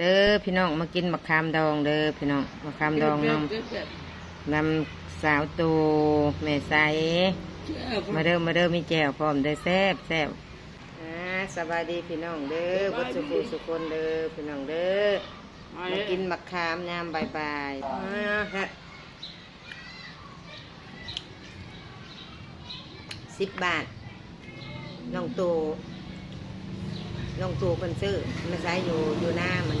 เด้อพี่น้องมากินมะขามดองเด้อพี่น้องมะขามดองน้ำนำสาวตูแม่ใสมาเด้อมาเด้อมีแจ่วพร้อมเด้อแซ่บแซ่บอ่าสบายดีพี่น้องเด้อวัดสุขุสุคนเด้อพี่น้องเด้อมากินมะขามยามบ่ายๆอ่าฮะสิบบาทน้องตู น้องตูเพิ่นซื้อมาใช้อยู่อยู่หน้ามัน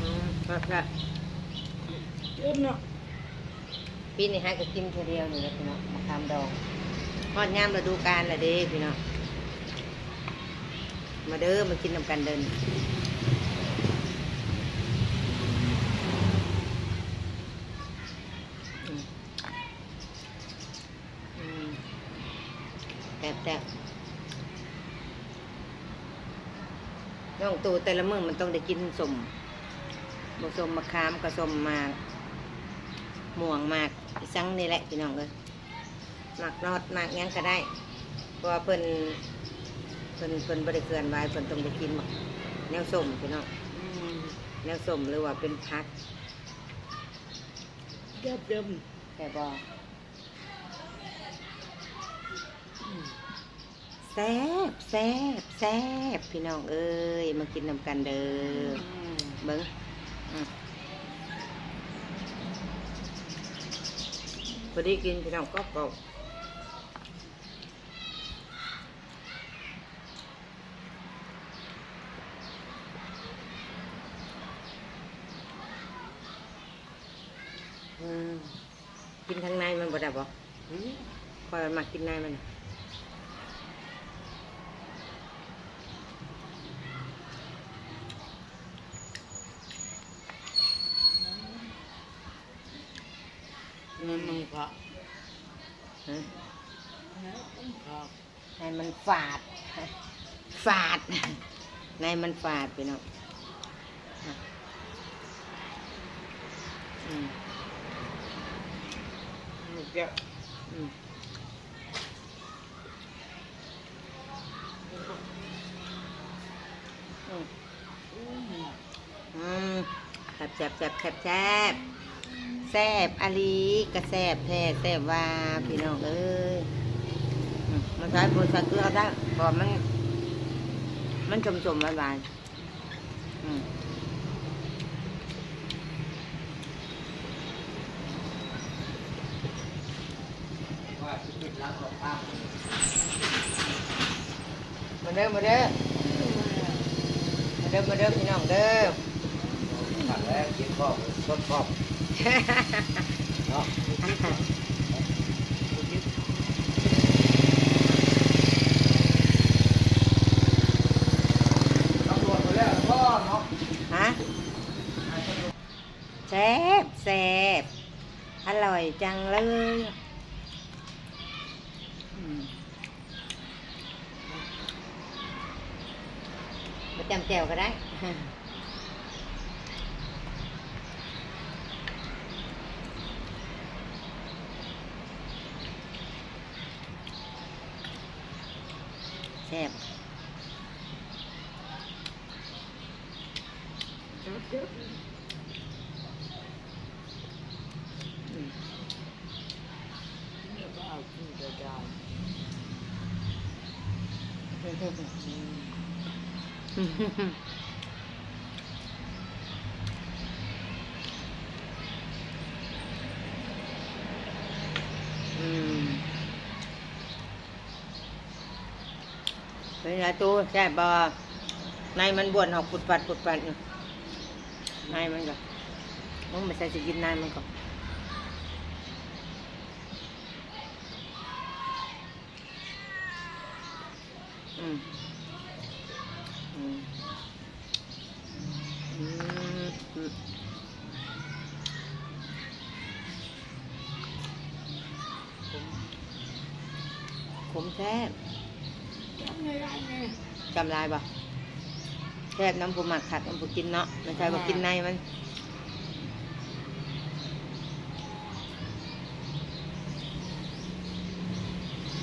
อืมครับครับปีนี้ฮะก็กินเท่าเดียวนี่แหละพี่น้องมะขามดองฮอดยามฤดูกาลละเด้พี่น้องมาเด้อมากินนำกันเดินอืมอืมแซ่บแซ่บ น้องตูแต่ละมื้อมันต้องได้กินสมบสมมะขามกับสมหมากม่วงมากอีสังนี่แหละพี่น้องเลยหมักนอดหมักหยังก็ได้เพราะว่าเพิ่นเพิ่นเพิ่นบริเกินไว้เพิ่นต้องไปกินหมักแนวส้มพี่น้องแนวส้มหรือว่าเป็นพักเดิมเดิมแต่บอ แซ่บแซ่บแซ่บพี่น้องเอ้ยมากินนำกันเด้อเบิ้งอืมพอดีกินพี่น้องก็กรอบอืมกินทางในมันบ่ได้บ่คอยมันมากินในมัน น่ะมันมึงพระฮะพระในมันฝาด ฝาดในมันฝาดพี่น้องอะอืมมึงจะอืมอืมอืมแซ่บแซ่บแซ่บแซ่บแซ่บ แซบอลีกระแซบแท้แซบว่าพี่น้องเอ้ยมันใช้บุญสักเกลือได้พอมัน มันชมชมหวานๆอืมว่าจะปิดล้างหลอกภาพมาเด้อมาเด้อมาเด้อมาเด้อพี่น้องเด้อขัดแล้วกินข้าวต้นข้าว เนาะตำรวจมาแล้วพ่อเนาะฮะแซ่บแซ่บอร่อยจังเลยอืมมาจำแจวก็ได้ แซ่บอืมเอาขึ้นกระดานอืม เป็นไงตู้แซ่บบ่ในมันบวนออกปุดปัดปุดปัดอยู่ในมันก็มึงไม่ใช่จะกินในมันก็อืมอืมอืมอืมขมแซ่บ จำไม่ได้ไงจำลายบ่แซ่บน้ำผู้หมักขัดน้ำผูกินเนาะไม่ใช่ว่ากินในมัน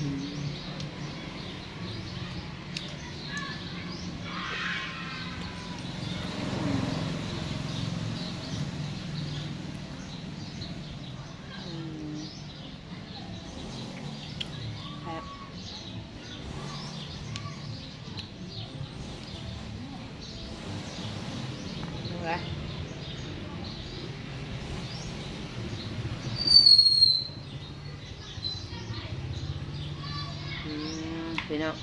อืม วะอืมพี่น้อง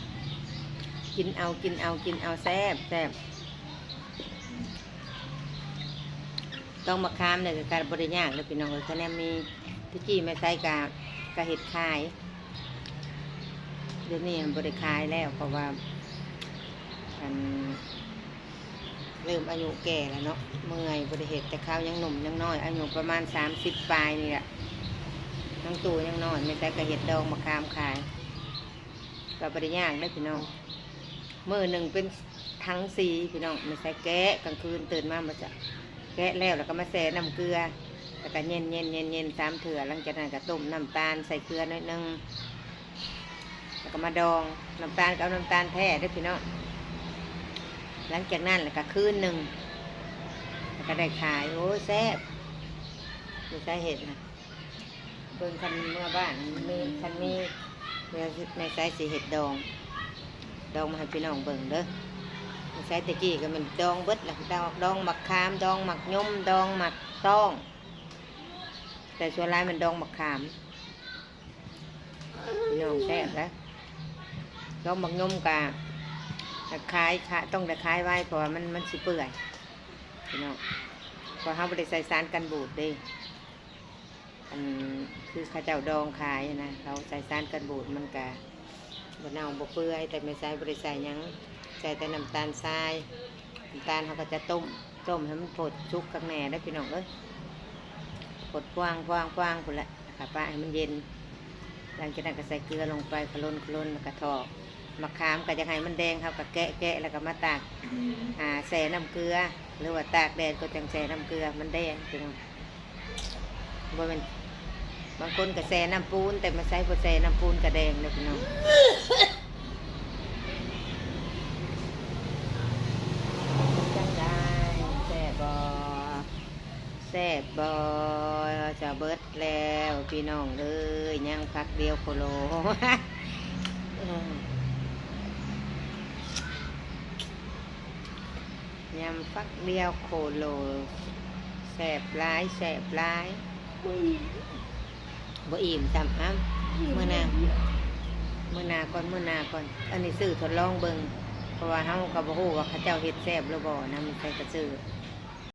กินเอากินเอากินเอาแซ่บแซ่บต้องมาค้ามเนี่ยการบริยากเลยพี่น้องเลยคะแนนมีพี่จี้ไม่ใส่กากะเห็ดขาย เดี๋ยวนี้บริขายแล้วเพราะว่าอัน เริ่มอายุแก่แล้วเนาะเมื่อยบริเหตุแต่ข้าวยังหนุ่มยังน้อย อายุประมาณสามสิบปลายนี่แหละทั้งตัวยังน้อยไม่ใช่กระเห็ดดองมาคามขายก็บริยากได้พี่น้องมือหนึ่งเป็นทั้งสีพี่น้องไม่ใช่แกะกลางคืนตื่นมามาจะแกะแล้วแล้วก็มาแช่น้ำเกลือแล้วก็เย็นเย็นเย็นเย็นสามเถื่อหลังจากนั้นก็ต้มน้ำตาลใส่เกลือหน่อยหนึงแล้วก็มาดองน้ำตาลก็เอาน้ำตาลแท้ได้พี่น้อง หลังจากนั้นแล้วก็คืนหนึ่งแล้วก็ได้ขายโอ้แซ่บดูสาเหตุนะเบิ่งคันเมื่อบ้านมีคันมีเมื่อในสายสีเห็ดดอง ดองมาให้พี่น้องเบิ่งเด้อในสายตะกี้ก็มันดองเบิดแหละดองดองหมักคามดองหมักยมดองหมักต้อง แต่ส่วนร้ายมันดองหมักขามพี่น้องแซ่บแล้วเราหมักยมกะ ตะไคร้ค่ะต้องตะไคร้ไว้เพราะว่ามันมันสิเปื่อยพี่น้องพราะเขาไม่ได้ใส่สารกันบูดด้อันคือข้าเจ้าดองขายนะเขาใส่สารกันบูดมันกะบนเน่าบเปื่อยแต่ไม่ใส่บริใส่ยังใส่แต่น้ำตาลทรายน้ำตาลเขาก็จะต้มต้มให้มันผดชุกข้างในได้พี่น้องเอ้ยผดกว้างกว้างกว้างคนละค่ะป้าให้มันเย็นหลังจากนั้นก็ใส่เกลือลงไปคลุนคลุนแล้วก็ทอก มะขามก็จะให้มันแดงครับก็แกะแกะแล้วก็มาตากอ่าแส่น้ำเกลือ หรือว่าตากแดดก็จังแส่น้ำเกลือมันแดงพี่น้องบ่แมันบางคนก็แส่น้ำปูน แต่มาใส่บ่แส่น้ำปูนก็แดงเลยพี่น้องจังได้แซ่บบ่แซ่บบ่จะเบิดแล้วพี่น้องเอ้ยยังพักเดียวโคโล อืม ยำฟักเดียวโคโลแสบร้ายแสบร้ายบ่อิ่มจำอ้ำเมื่อหนาเมื่อหนาก่อนเมื่อหนาก่อน อันนี้ซื้อทดลองเบิงเพราะว่าเฮาก็บ่ฮู้ว่าเขาเจ้าเฮ็ดแซ่บหรือบ่นะมันใส่กระซื้อ